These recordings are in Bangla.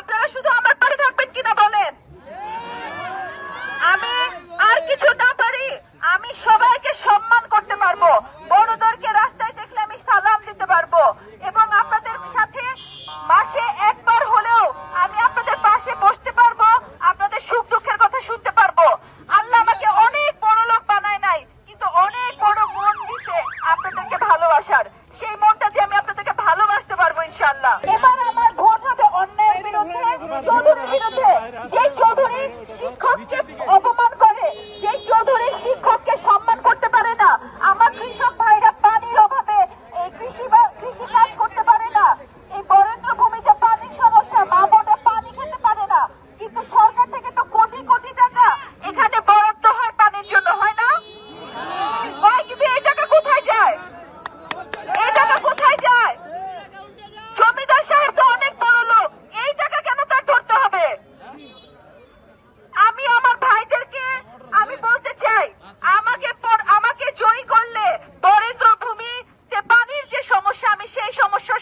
আপনারা শুধু আমার পাশে থাকবেন কিনা বলেন? আমি আর কিছু না পারি, আমি সবাইকে সম্মান করতে পারব। বড়দেরকে রাস্তায় দেখলে আমি সালাম দিতে পারব। এবং আপনাদের সাথে মাসে একবার হলেও আমি আপনাদের পাশে বসতে পারব, আপনাদের সুখ দুঃখের কথা শুনতে পারব। আল্লাহ আমাকে অনেক বড় লোক বানায় নাই, কিন্তু অনেক বড় মন দিছে আপনাদেরকে ভালোবাসার। সেই মনটা দিয়ে আমি আপনাদেরকে ভালোবাসতে পারব ইনশাল্লাহ এবার আমার 说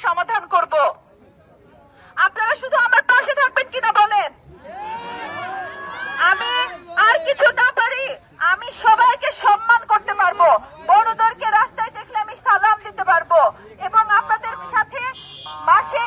সমাধান করব। আপনারা শুধু আমার পাশে থাকবেন কিনা বলেন? আমি আর কিছু না পারি, আমি সবাইকে সম্মান করতে পারব। বড়দেরকে রাস্তায় দেখলে আমি সালাম দিতে পারব। এবং আপনাদের সাথে মাসে